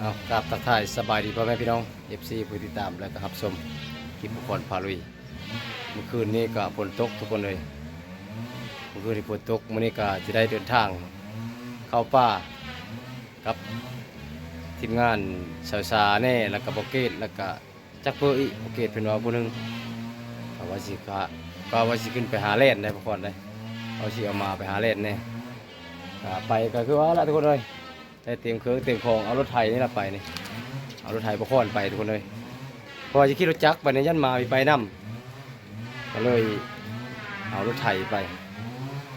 เอากราบทักทายสบายดีพ่อแม่พี่น้อง FC ผู้ติดตามและก็รับชมคลิปบุคคลพาลุยเมื่อคืนนี้ก็ฝนตกทุกคนเลยเมื่อคืนนี้ฝนตกมื้อนี้ก็จะได้เดินทางเข้าป่ากับทีมงานสาวสาแน่แล้วก็โปเกตแล้วก็จักเปอร์อีโปเกตเป็นว่าผู้หนึงก็ว่าสิก็ก็ว่าสิขึ้นไปหาเล่นได้พวกคนเลยเอาสิเอามาไปหาเล่นแน่ก็ไปก็คือว่าละทุกคนเลย ได้เตรียมเครื่องเตรียมของเอารถไถนี่ละไปนี่เอารถไถประคอนไปทุกคนเลยพอจะขี่รถจักรไปในยันมามีไปนํก็เลยเอารถไถไป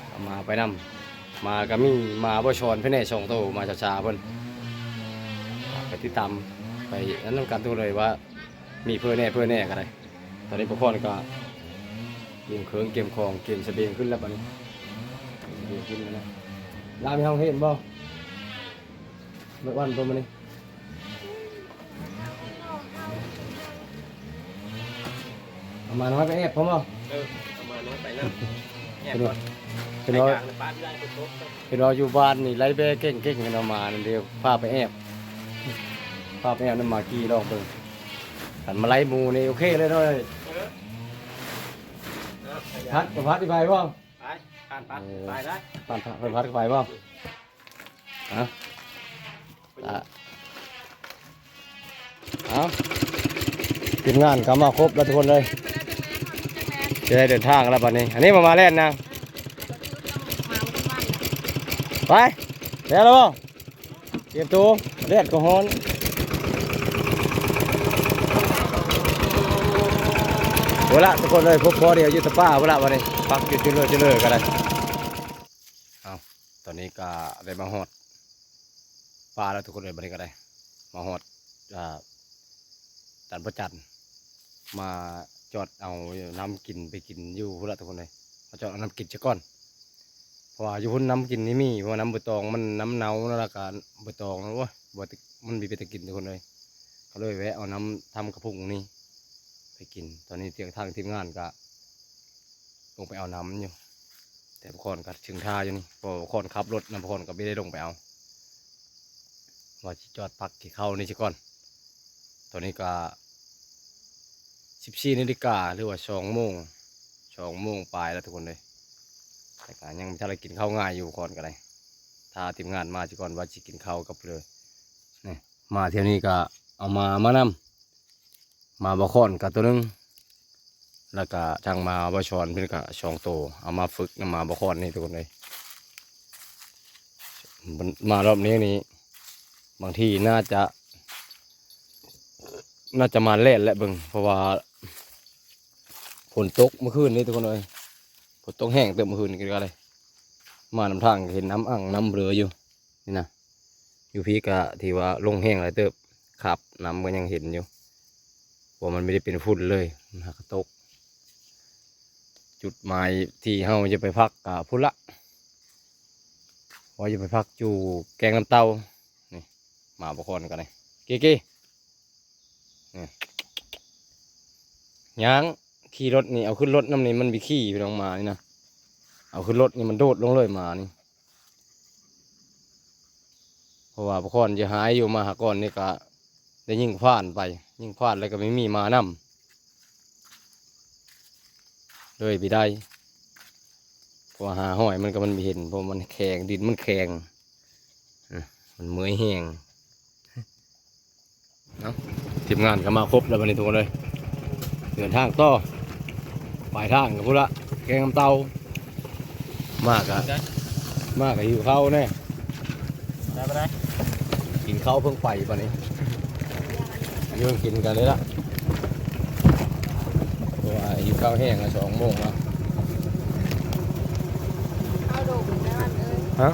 เอามาไปนํมาก็มีมาบ่ชอนเพื่อนแน่ช่องโตมาช้าๆเพิ่นไปติดตามไปนั้นนำกันทุกคนเลยว่า มีเพื่อนแน่เพื่อนแน่กันเลยตอนนี้ประคอนก็เตรียมเครื่องเตรียมของเตรียมเสบียงขึ้นแล้วบัดนี้เสบียงขึ้นแล้วนะลามีห้องเห็นบ่ เมื่อวันตัวมันนี่เอามาน้อยไปแอบผมเอาเออเอามาน้อยไปนั่นแอบเป็นก่ว่าอนเป็นไปว่ากลางในปลาที่ได้คนโต๊ะเป็นว่าอยู่บ้านนี่ไล่เบ้เก่งเก่งกันเอามานั่นเดียวพาไปแอบพาไปแอบนั่นมากี่รอบเบิ่งขันมาไล่หมูนี่โอเคเลยเนาะเออเอาขยัพันดกับพัดที่ไปบ้างไปผ่านปัดไปได้พัดพัดพัดกับไปบ้างฮะ อะเอาทีมงานก็มาครบแล้วทุกคนเลยจะได้เดินทางแล้วบัดนี้ อันนี้มามาเล่นนะไปเดี๋ยวแล้วบ่เตรียมตัวเลือดก็ฮ้อนเวลาทุกคนเลยพบพอเดียวยุตป้าเวลาวันนี้ปักจุดจุดเลยจุดเลยก็ได้เอาตอนนี้ก็ได้มาหอด ปลาแล้วทุกคนเลยบัดนี้ก็ได้ มาหอดอ่าจันประจันมาจอดเอาน้ำกินไปกินอยู่พุ่นละทุกคนเลยมาจอดเอาน้ำกินจะก่อนเพราะว่าอยู่พุ่นน้ำกินนี่มีเพราะน้ำใบตองมันน้ำเน่าแล้วกันใบตองนะเวะบ่ติมันมีไปต่กินทุกคนเลยก็เลยแวะเอาน้ำทำกระพุ้งนี่ไปกิน ตอนนี้เตียงทางทีมงานก็ลงไปเอาน้ำอยู่ แต่พคนก็ถึงท่าอยู่นี่พอพคนขับรถนะพคนก็ไม่ได้ลงไปเอา ว่าสิจอดพักที่เข้านี่สิก่อน ตอนนี้ก็สิบสี่นาฬิกาหรือว่าสองโมงสองโมงปลายแล้วทุกคนเลยแต่ก็ยังถ้าเรากินข้าวง่ายอยู่ก่อนก็ได้ถ้าทีมงานมาสิก่อนว่าจะกินข้าวกับเลยนี่มาเที่ยวนี้ก็เอามามานำมาบะคอนกับตัวนึงแล้วก็ทางมาบะชอนเพื่อนก็สองโตเอามาฝึกนมาบะคอนนี่ทุกคนเลยมันมารอบนี้นี่ บางทีน่าจะ น่าจะมาเล่นแหละเบึงเพราะว่าฝนตกเมื่อคืนนี้ทุกคนเลยฝนตกแห้งเติมเมื่อคืนกันก็เลยมานำทางเห็นน้ำอ่างน้ำเรืออยู่นี่นะอยู่พี่กะที่ว่าลงแห้งอะไรเติบขับน้ำก็ยังเห็นอยู่ว่ามันไม่ได้เป็นฝุ่นเลยมันหักตก จุดหมายที่เฮาจะไปพักกะพุ่นละว่าจะไปพักอยู่แกงน้ำเต้า มาบกคนกันเลยเก๊กี้นี่ยังขี่รถนี่เอาขึ้นรถน้ำนี่มันมีขี่พี่น้องมานี่นะเอาขึ้นรถนี่มันโดดลงเลยมานี่เพราะว่าพระคอนจะหายอยู่มาหาก่อนนี่ก็ได้ยิ่งพลาดไป ยิ่งพลาดแล้วก็ไม่มีมานำเลยไปได้เพราะว่าหาห้อยมันก็มันไม่เห็นเพราะมันแข็งดินมันแข็งมันเมื่อยแห้ง นาะทีมงานก็มาครบแล้ววันนี้ทุกคนเลยเดินทางต่อปลายทางกับพุละแกงน้ำเตามากอะมากอะหิวข้าวแน่ได้ไปได้กินข้าวเพิ่งไปปะนี้อันนี้เพิ่งกินกันเลยละเพราะว่าหิวข้าวแห้งอะสองโมงแล้วเข้าดูเหมือนกันเอ้ยฮะ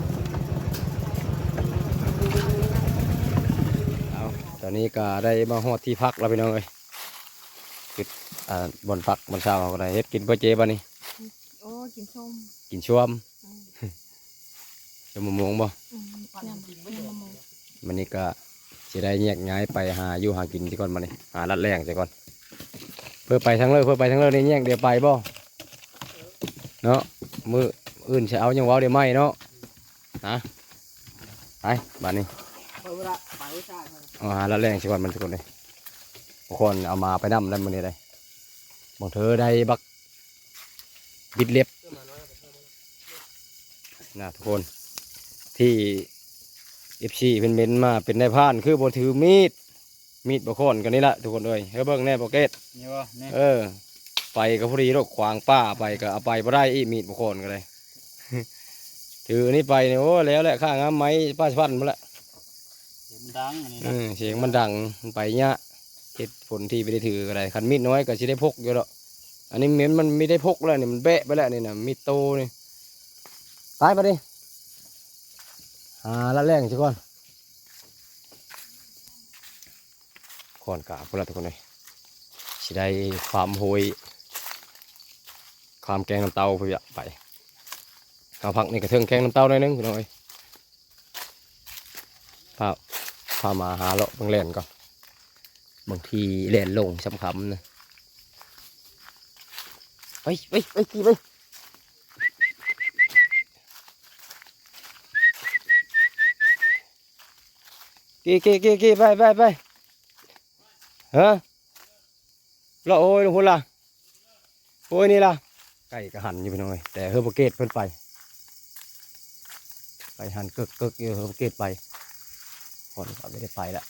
เอาตอนนี้ก็ได้มาฮอดที่พักแล้วพี่น้องเอ้ยคืออ่าบนพักบนเช้าเราก็ได้เฮ็ดกินเพื่อเจ๊บ้านี้โอ้กินส้มกินช่วมอืมจะมะม่วงบ่อืมยำยำมะม่วงมันนี้ก็จะได้แยกย้ายไปหาอยู่หากินที่ก่อนมานี่หาลัดแรงใช่ก่อนเพื่อไปทั้งเลยเพื่อไปทั้งเลยนี่แยกเดี๋ยวไปบ่เนาะมืออื่นจะเอายังเว้าเดี๋ยวไม่เนาะนะไปบ้านนี้ เปิดเวลาละไปวิชาเถอะเอาหาละแรงสิวันมันทุกคนเลยบางคนเอามาไปนำได้มื้อนี้เลยบางเธอได้บักบิดเล็บเพิ่มมาน้อยไปเพิ่มมานะทุกคนที่เอฟซีเป็นเมนมาเป็นนายพรานคือบถือมีด มีดบะคอนกันนี่ละทุกคนเลยเฮ้ยเบิ้งแน่โปเกตนี่วะนี่เออ ไปก็พอดีรถขวางป้าไปก็เอาไปบ่ได้อีมีดบะคอนกันเลย ถืออันนี้ไปเนี่ยโอ้แล้วแหละข้างอ้ำไม้ป้าสะพันมาละเดังอันนี้เอนะอเสียงมันดังมันไปเนี้ยเหตุผลที่ไม่ได้ถือก็ได้คันมีดน้อยก็สิได้พกอยู่หรอกอันนี้เม้นมันไม่ได้พกแล้วนี่มันแบะไปแล้วนี่นะมีดโตนี่ตายไปดิหาละแรงสิก่อนก่อนกาพวกเราทุกคนเลยสิได้ความโหยความแกงน้ำเต้าเพื่อไปเอาพักนี่กระเทิงแกงน้ำเต้าหน่อยหนึงพี่น้อยพา พามาหาเลาะบางแหลนก่อนบางทีแหลนลงสำคำนะไปไปไปกี่ไปกี่กี่กี่กี่ไปไปไปฮะเราโอ้ยลุงพลล่ะโอ้ยนี่ล่ะไก่กระหันอยู่พี่น้อยแต่เฮอร์โบเกตเพิ่นไป ไปหันเกิกเกิกอยู่เฮอร์โบเกตไป คนก็ไม่ได้ไปละ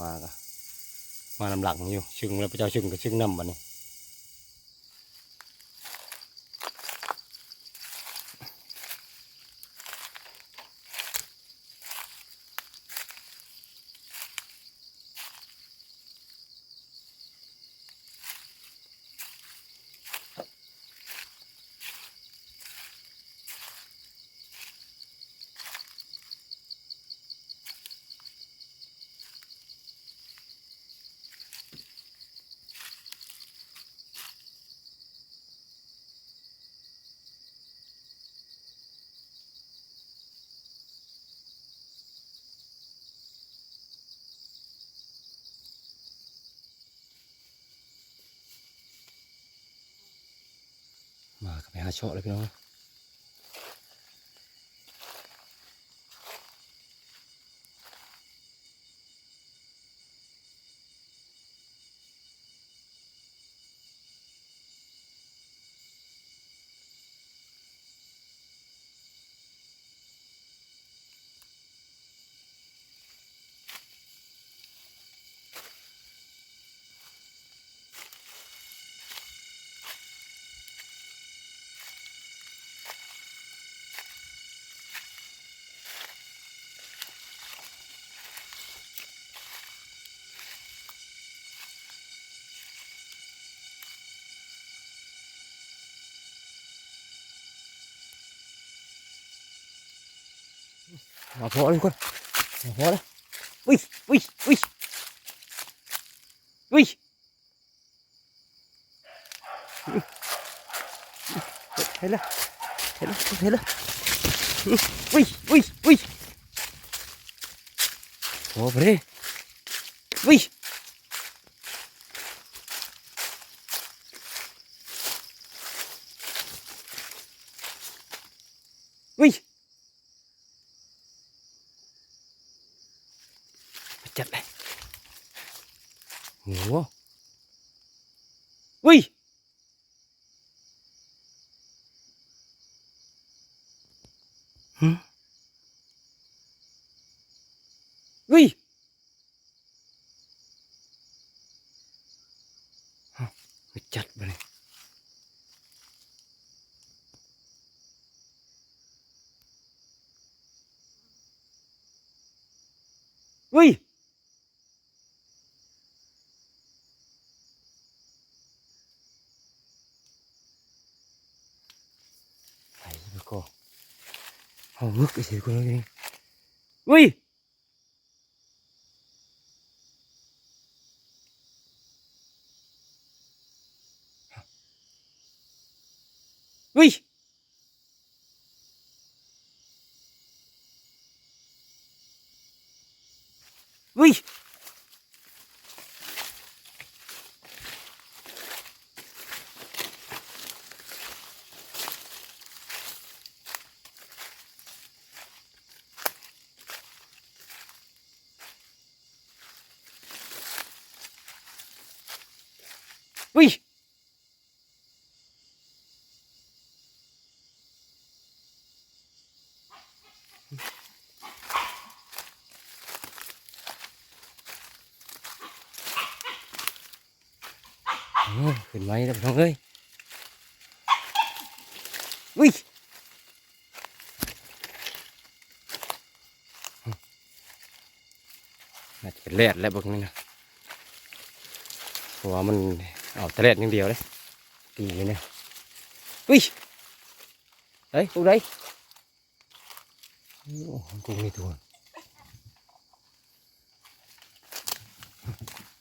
มากะมาลำหลังอยู่ชึงแล้วพระเจ้าชึงก็ชึงนำบัดนี้ มาไปหาเชาะเลยพี่น้อง มาพอเลยทุกคนมาพอแล้ววิ่งวิ่งวิ่งวิ่งเห็นแล้วเห็นแล้วเห็นแล้ววิ่งวิ่งวิ่งโอ้ไปเลยวิ่งวิ่ง จับเลยโอ้โหวิ่งหืมวิ่งฮะไปจัดไปเลยวิ่งไปแ Ой! Ой! Ой! มนะพี่น้องเอ้ยอุ้ยน่าจะเป็นแรดแล้วพวกนี้นะเพราะว่ามันเอาแต่แรดอย่างเดียวเลยตีเลยเนี่ยอุ้ยเฮ้ยพวกไหนโอ้กูมีตัว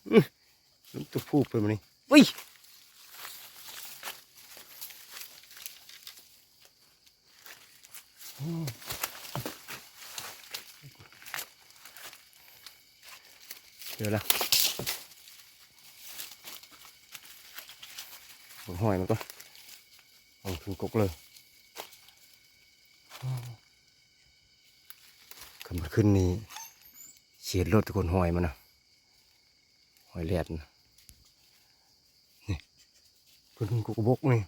อื้อลูกตัวผู้เป็นมันนี่อุ้ย เดี๋ยวละผมหอยมันก็เอาถึงกกเลยคำมันขึ้นนี่เฉียดรถทุกคนหอยมันนะหอยแหลดนะนี่ขึ้นกกบกนี่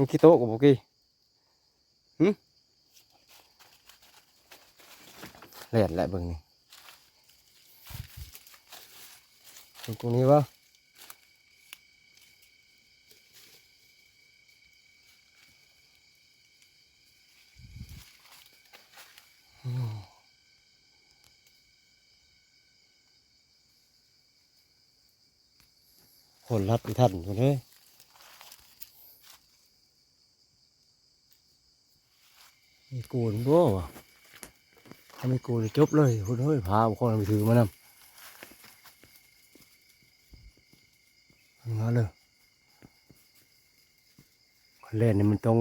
มันกี่โต๊ะกับบกี้หึแหลดแหละเบิ่งนี่ตรงตรงนี้วะอืมคนรับอีท่านคนเลยมีโกนบ่วะถ้าไม่กูจะจบเลยคุณเฮ้ยพาบุคคลไปถือมานำมาเลยคนเล่นนี่มันต้อง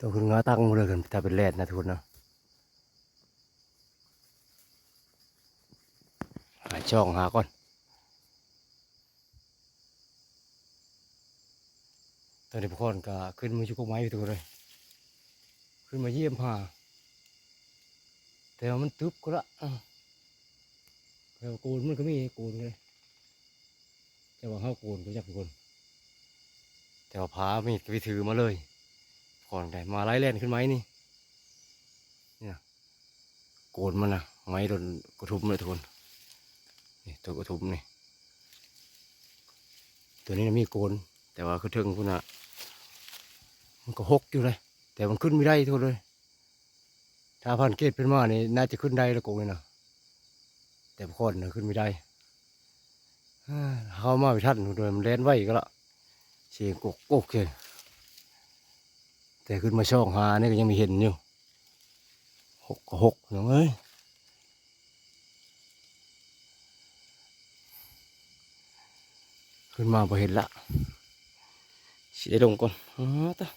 ต้องคุณงาตั้งมาเลยกันถ้าเป็นแล่นนะทุกคนนะหาช่องหาก่อนตอนนี้บุคคลก็ขึ้นมาอยู่กับไม้อยู่ตัวเลย ขึ้นมาเยี่ยมหาแต่ว่ามันตึบก็ละอะแต่ว่าโกนมันก็มีโกนเลยแต่ว่าเขาโกนก็จักเป็นคนแต่ว่าพามีดก็ไปถือมาเลยก่อนได้มาไล่เล่นขึ้นไหมนี่เนี่ยโกนมันนะไม้โดนกระทุบเลยทุกคนนี่ตัวกระทุบนี่ตัวนี้นะมีโกน แต่ว่าคือเทิงคุณน่ะมันก็หกอยู่เลย แต่มันขึ้นไม่ได้ทุกเลย ถ้าพันเกตเป็นมานี่น่าจะขึ้นได้ล้วโกงเลยนะแต่พคนนะขึ้นไม่ได้เขามาไม่ทันโดยมันเล่นไว้ก็ละเสียงกกกกเลยแต่ขึ้นมาช่องหานี่ก็ยังไม่เห็นอยู่หกก็หกน้องเอ้ยขึ้นมาพอเห็นละสิได้ลงก่อนอ๋อตา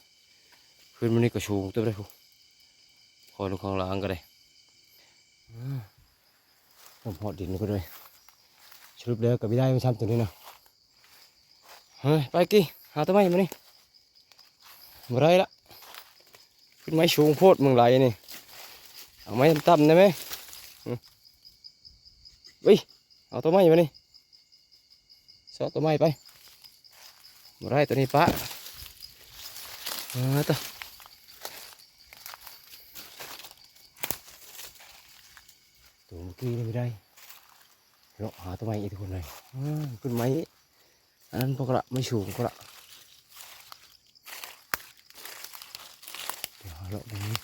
ขึ้นมานี่ก็ชูงตัวได้พวกคอยลงข้างล่างก็ได้ผมหอดดินก็ด้วยสรุปแล้วก็ไม่ได้ไม่ช้ำตัวนี้นะเฮ้ยไปกี่หาตัวไม้มานี่มาไรละขึ้นไม้สูงโพดมึงไหลนี่เอาไม้ต่ำๆได้ไหมอืมวิเอาตัวไม้มานี่สอตัวไม้ไปมาไรตัวนี้ปะเอาตัว ตัวเมื่อ กี้นี่ไม่ได้เราหาต้นไม้อีกทุกคนเลยต้นไม้อันนั้นพวกละไม่สูงก็ละเดี๋ยวหาเลาะตรงนี้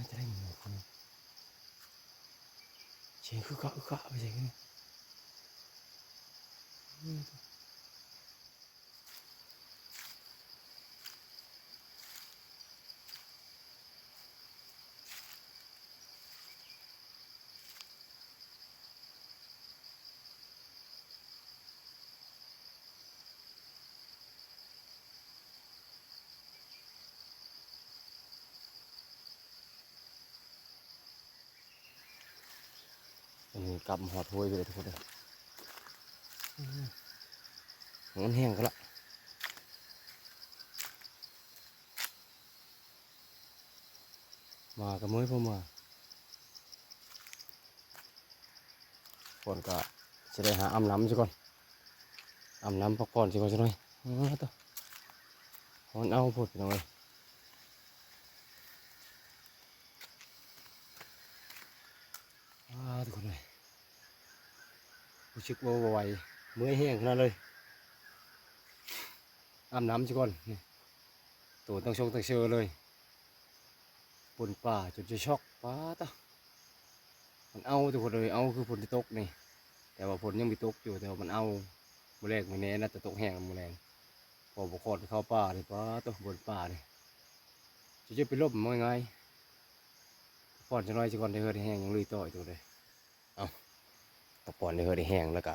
น่าจะได้หมูคนเสียงคือเกาะเกาะไปเสียงนี่ กำหอดห้วยไปเลยทุกคนเลยมันแห้งก็ละมากับมือพ่อมาฝนก็จะได้หาอ่ำน้ำซะก่อนอ่ำน้ำพักผ่อนซะก่อนสักหน่อยอ๋อตัวหอนเอาพูดไปหน่อยอ้าทุกคนเลยรู้ สึกว่าไหวเมื่อยแห้งขนาดเลยอาบน้ำซะก่อนตัวต้องชงต้องเชอเลยปนป่าจนจะช็อกป้าตะมันเอาทุกคนเลยเอาคือฝนที่ตกนี่ แต่ว่าฝนยังไม่ตกอยู่แต่ว่ามันเอามือแรกมือแน่น่าจะตกแห้งมือแรงพอบุคคลเข้าป่าเลยป้าตะบนป่าเลยจะจะไปลบมันยังไงก่อนจะน้อยจะก่อนได้เฮือดแห้งยังลุยต่ออีกตัวเลยะปอนเด้เฮอได้แห้งแล้วก็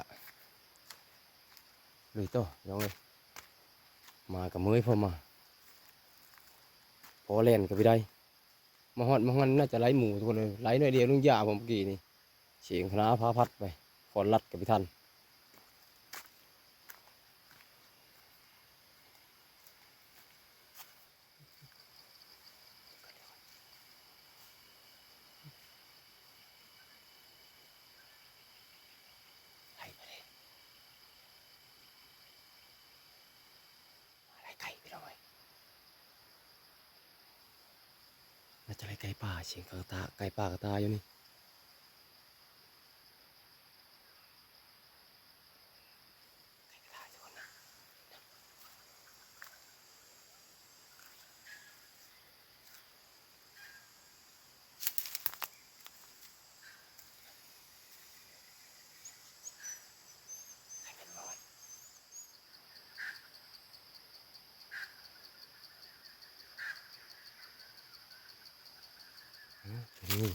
ลุยต่อยังเลยมากับมือพอมา พอเล่นกับพี่ได้มาหอดมาหันน่าจะไล่หมูทุกคนเลยไล่หน่อยเดียวลุงยาผมเมื่อกี้นี่เสียงคณะพาพัดไปฝนลัดกับพี่ทันไล่ไปเลยไล่ไก่ไปหน่อยน่าจะไล่ไก่ป่า เสียงกระตาไก่ป่ากระตาอยู่นี่ ได้ทุกคนนะให้เป็นร้อยอืมนี่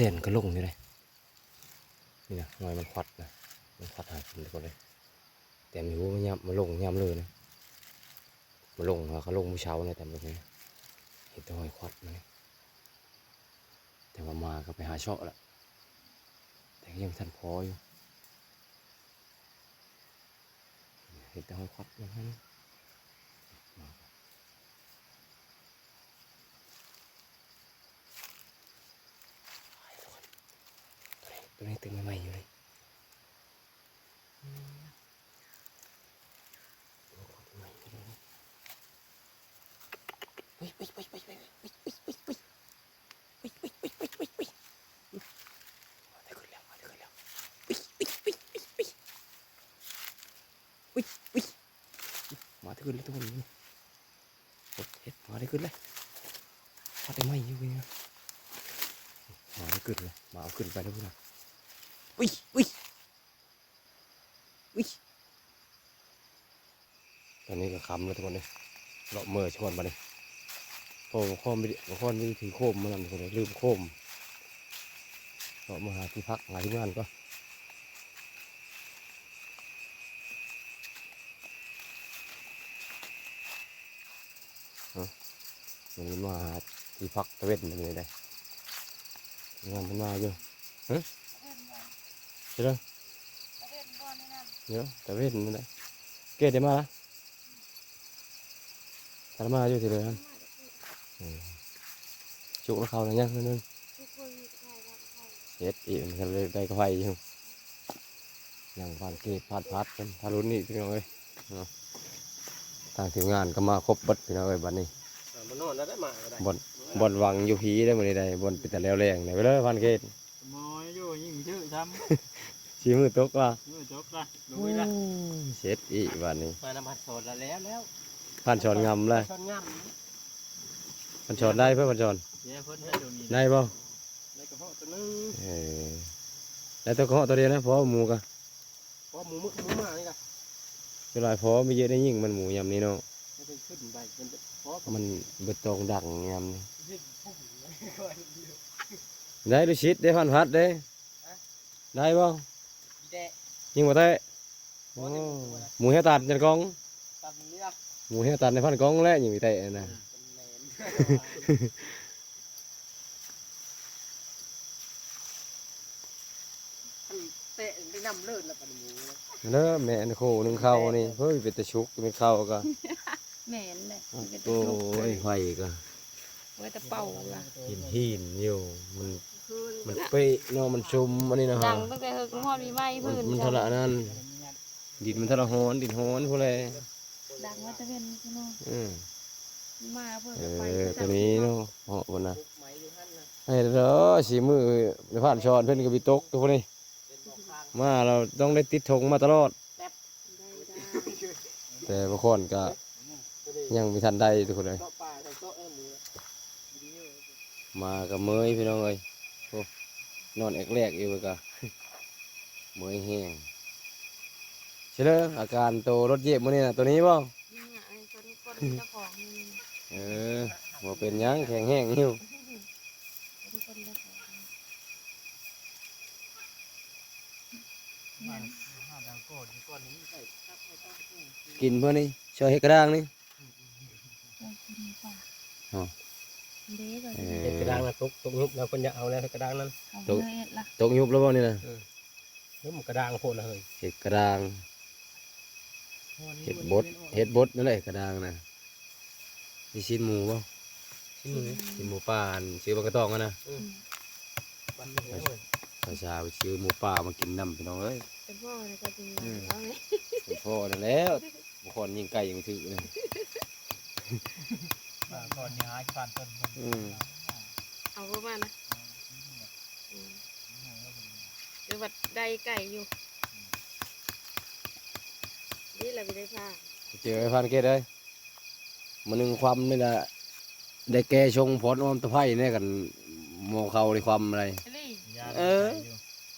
เล่นก็ลงอยู่เลยนี่นะหน่อยมันควัดนะมันควัดหาคนทุกคนเลย แต่ไม่รู้ว่ามันย่ำมันลงย่ำเลยนะมันลงเขาลงเมื่อเช้าเนะแต่แบบนี้เห็นแตัวหอยควัดมันเลยแต่ว่ามาก็ไปหาเชาะละแต่ก็ยังทันพออยู่เห็นแต่หอยควัดอย่างนั้น มาได้ขึ้นแล้วมาได้ขึ้นแล้วอุ๊ยทุกคนนี่กดเฮ็ดมาได้ขึ้นเลยมาได้ไหมอยู่เนี่ยมาได้ขึ้นเลยมาเอาขึ้นไปแล้วพวกเราอุ๊ยอุ๊ยอุ๊ยตอนนี้ก็คำแล้วทุกคนเลยเลาะเมื่อชวนมาเลย อ้โคมไม่ได้โคมไม่ได้ถือโคมมานำทุกคนลืมโคมเลาะมาหาที่พักหาที่งานก็เอาวันมาหาที่พักตะเวนมันเลยได้งานมันมาอยู่ฮะใช่ไหมเดี๋ยวตะเวนมันได้เกดได้มาละทานมาอยู่ที่เลยฮะ จุกแล้วเขาเลยยังนิดนึงเฮ็ดอีกมันก็เลยได้ก็ไฟอยู่อย่างผ่านเกตผ่านพัดกันทารุนนี่พี่น้องเอ้ยเนาะทางทีมงานก็มาครบเบัดพี่น้องเอ้ยบัดนี้มันนอนแล้วได้มาก็ได้บนบนวังอยู่พีได้หมดเลยได้บนเป็นแต่แล้วแรงไหนไปเลยพันเกตมอยอยู่ยิ่งชื่อซ้ชี้มือตกว่าำมือจบละลุยละเช็ดอีกบัดนี้ไปน้ำผัดสดแล้วแล้วแล้วพันชอนงำเลยชนง่พันชอนได้เพื่อพันชอนำเดี๋ยวเพิ่นให้ดูนี่ได้ป่ในกระเพาะตัวนึงเออแล้วตัวเขาะตัวเดียวนะเพราะว่าหมูกะเพราะหมูมึกหมูหมานี่กะเวลาเพราะไม่เยอะได้ยิ่งมันหมูยำนี้เนาะไม่ได้ขึ้นไปมันจะเพราะมันเบิดตรงดังยำนี่ยิ่งพุ่งก่อนเดียวได้ดูชิดได้พันพัดได้ได้ป่แดะยิงมาได้โอ้หมูเหี้ยตัดจันกองตำเลือกหมูเหี้ยตัดในพันกองแล้วยิงไปเตะนะ เป็นแมนเตะได้นำเลิศแล้วปันหมูเลยเด้อแม่นโคหนึ่งเข้านี่เฮ้ยเป็นตะชุกเป็นเข้าก็แม่นเลยเป็นโอ้ยไฟก็ไว้แต่เป่าล่ะหินหินอยู่มันมันเป๊ะเนาะมันชุมอันนี้นะดัฮะงตั้งแต่เฮอกฮอดมีไม้มันพื้นมันเท่าไหร่นั่นดินมันเท่าไหร่ฮ้อนดินฮ้อนพวกเลยดังว่าตะเวนพี่น้องอืมมาเพิ่นเอก็ไปอตัวนี้เนาะเหาะคนนะ ปุกไหมอยู่หั่นนะให้เด้อสีมือในผ่านช้อนเพิ่นก็มีตกตัวพวกนี้เป็นบอกข้าง มาเราต้องได้ติดธงมาตลอดได้ได้แต่บางคนก็ยังไม่ทันได้ทุกคนเลยโต๊ะปลาใส่โต๊ะเอ้หมูเลยดีอยู่มากับเมยพี่น้องเอ้ยโอ้นอนแอกแรกอยู่ก็เมยแห้งใช่เลยอาการโตรถเจ็บมื้อนี้น่ะตัวนี้บ่นี่อะไอ้คนคนเจ้าของนี่เออบ่เป็นหยังแข็งแห้งอยู่คนคนเจ้าของมาห้าดาว กดนี่ก้อนนี้ใส่ตับใส่ตับอืมกินเพื่อนี่ช่วยเฮ็ดกระด้างนี่เรากินป่ะอ๋อเด้ก็เอเห็ดกระอด้างนะตุกตุกยุบแล้วคนจะเอาแล้วกระด้างนั้นเอาเลยเอ็ดล่ะตกยุบแล้วบ่นี่น่ะยุบมันกระด้างโคตรเลยเฮ็ดกระด้างเฮ็ดบดเฮ็ดบดนั่นแหละกระด้างน่ะนี่ชิ้นหมูบ่ชิ้นมือชิ้นหมูป่าอันซื้อบางกระตองอะนะ ปันนี้เลยประชาไปซื้อหมูป่ามากินน้ำพี่น้องเอ้ยเป็นพ่อเลยก็จริงเอาไหมเป็นพ่อนั่นแล้วบุคคลยิงไก่ยิงถือเลยก่อนนี้หายผ่านต้นอืมเอาประมาณนะเดี๋ยววัดได้ไก่อยู่นี่แหละไม่ได้ผ้าเจอไอ้พันเกตเลยมันหนึ่งความนี่แหละได้แก่ชงผลออมตะไคร้เนี่ยกันโมเขาในความอะไรลี่ เออ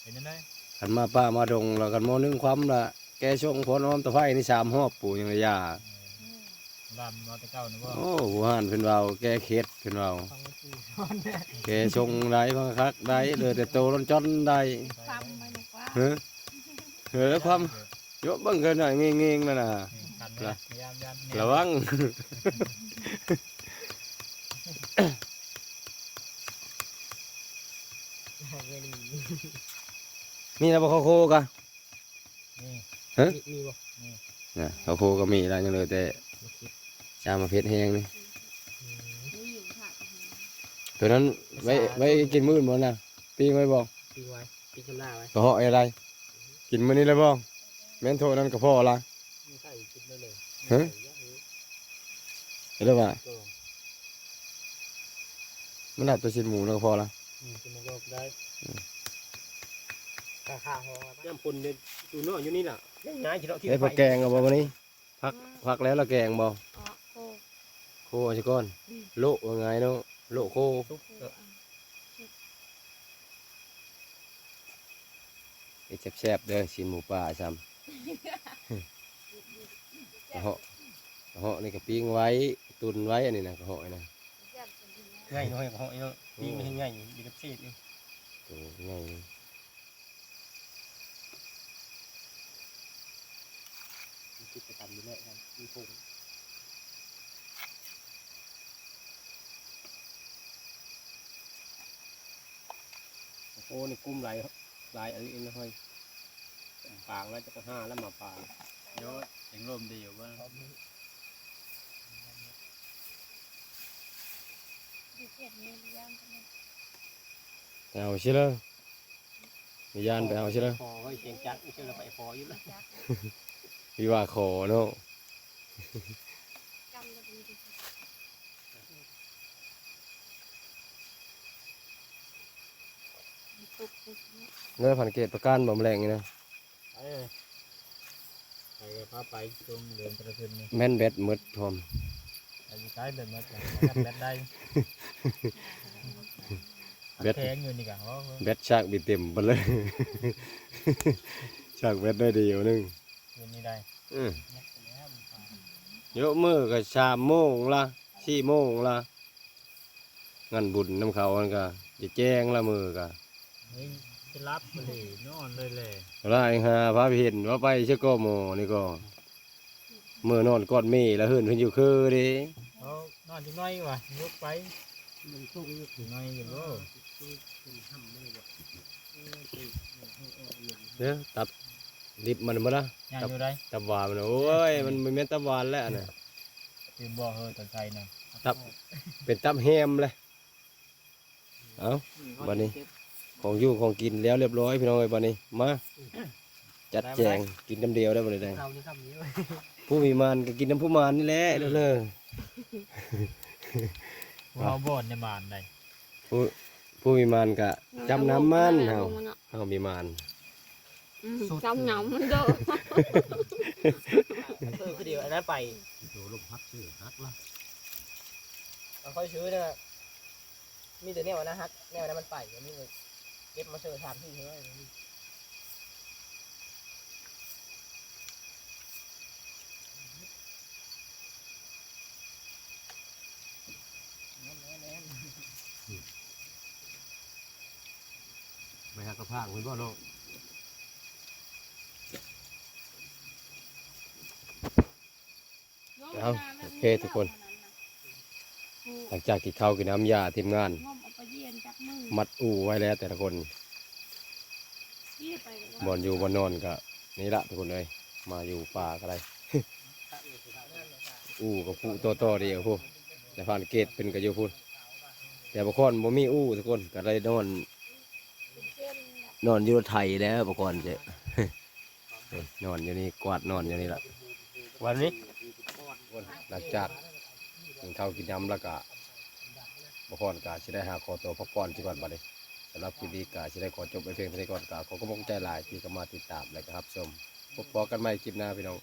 เห็นยังไงขันมาป้ามาดงแล้วกันโมหนึ่งความละแก่ชงผลออมตะไคร้นี่สามหอบปู่ยังระยาลำนอตะเก้านะว่าโอ้หัวหันเป็นเราแก่เค็ดเป็นเราฟังคือช้อนเนี่ยแก่ชงได้พังคักได้เลยแต่โตร้อนจนได้ความมาจากว่าเฮ้อเฮ้อความเยอะเบังเกินหน่อยเงี้ยงๆนั่นน่ะกันนะพยายามยันระวัง มีแล้วบ่เขาโคกะนี่ฮะมีบ่นะเขาโคก็มีแล้วยังเหลยแต่ชามาเพชรแห้งนี่ผู้หญิงค่ะตัวนั้นไว้ไว้กินมื้ออื่นบ่น่ะปิ้งไว้บ่ปีไว้ปีข้างหน้าไว้กระเพาะอะไร กินมื้อนี้เลยบ่แม่นโทษนั้นกระเพาะละไม่ใช่กินได้เลยฮะเห็นแล้วว่าก็มันน่าตัวชิ้นหมูแล้วกระเพาะละ อืมกินมันก็ได้ราคาพอย่ำปุ่นเนี่ยดูเนาะอยู่นี่น่ะง่ายๆที่เราที่เอ้ยผักแกงเอาบ่วันนี้พักพักแล้วละแกงบ่อ๋อโคโคเอาสิก่อนโลว่าไงเนาะโลโคทุกเฮ็ดแซ่บๆเด้อชิ้นหมูป่าซ้ำ กระเหาะเหาะนี่ก็ปิ้งไว้ตุนไว้อันนี้นะกระเหาะนี่นะง่ายน้อยกับเหาะเนาะปีไม่ให้ง่ายดีกับเศษนี่ตัวง่าย คิดจะทำ อยู่แล้วครับมีผงโอ้นี่กุ้มหลายหลายอะไรเองนะเฮ้ยปางแล้วจะก็ห้าแล้วมาปางเดี๋ยวถึงลมดีอยู่บ้างดูเกียดนี่ย่างกันเลยไปเอาใช่เลยมียานไปเอาใช่เลยพอเฮ้ยเสียงจักไม่ใช่เราไปพออยู่แล้ว จักพี่ว่าขอเนาะกำก็ดีดีตุกตุกเนี่ยเนื้อผันเกตประกันบ่แมลงนี่นะไปเลยไปกับพาไปตรงเดินประทุนนี่แม่นเบ็ดหมดพร้อมไปอยู่ใต้เดินมาจากแบดได้เบ็ดแทงอยู่นี่กันว่าเบ็ดชากบีเต็มไปเลยชากเบ็ดได้เดียวหนึง อยู่นี่ได้อือเยอะมือก็สามโมงละสี่โมงละงานบุญน้ำเขาอันก็จะแจ้งละมือก็นี่จะรับไปเลยนอนเลยเลยรายหาพระเห็นว่าไปเชื่อก็โมนี่ก็มือนอนกอดเมีแล้วเฮือนเพิ่นอยู่คือเดิเขานอนจังน้อยวะยกไปมันสู้อยู่น้อยอยู่บ่เนี่ยตับ ดิบมันมาละย่างอยู่ได้ตับหวานมันโอ้ยมันไม่แม่นตับหวานแล้วน่ะตื่นบ่เฮอตอนใจน่ะตับเป็นตับแฮมเลยเอาบัดนี้ ของอยู่ของกินแล้วเรียบร้อยพี่น้องเอ้ยบัดนี้มาจัดแจงกินน้ำเดียวได้บ่ได้ได้เราจะทำนี้เลยผู้มีมานก็กินน้ำผู้มานนี่แหละเด้อเลยเราบ่อนในบ้านได้ผู้ผู้มีมานก็จำน้ำมันเฮาลงมันอะเฮามีมาน อืมจำน้ำมันเด้อเออคือเดียวอันนั้นไปโดลมพัดชื่อฮักละมันค่อยชื้อเนี่ยมีแต่แนวนะฮักแนวนั้นมันไปอันนี้เลยเก็บมาเสิร์ฟทานที่เฮ้ยไปหากระพางคุณพ่อเนาะ เอาโอเคทุกคน หลังจากกินข้ากินน้ำยาทีมงาน มัดอู่ไว้แล้วแต่ละคนเยี่ยไปก็บอนอยู่บอนนอนก็นี่ละทุกคนเลยมาอยู่ป่าก็ได้อู่กับผู้โตโตเดียวพูแต่ผ่านเกตเป็นกับยูพูดแต่บางคนบ่มีอู่ทุกคนก็เลยนอน นอนอยู่รถไถแล้วบางคนเจ๊นอนอยู่นี่กวาดนอนอยู่นี่ละวันนี้ หลังจากกินข้าวกินน้ำแล้วก็บางคนก็จะได้หาขอตัวพักผ่อนที่ก่อนบัดนี้สำหรับคลิปนี้ก็จะได้ขอจบไปเพียงเท่านี้ก่อนกาขอก็มงใจหลายที่ก็มาติดตามเละครับชมพบกันใหม่คลิปหน้าพี่น้อง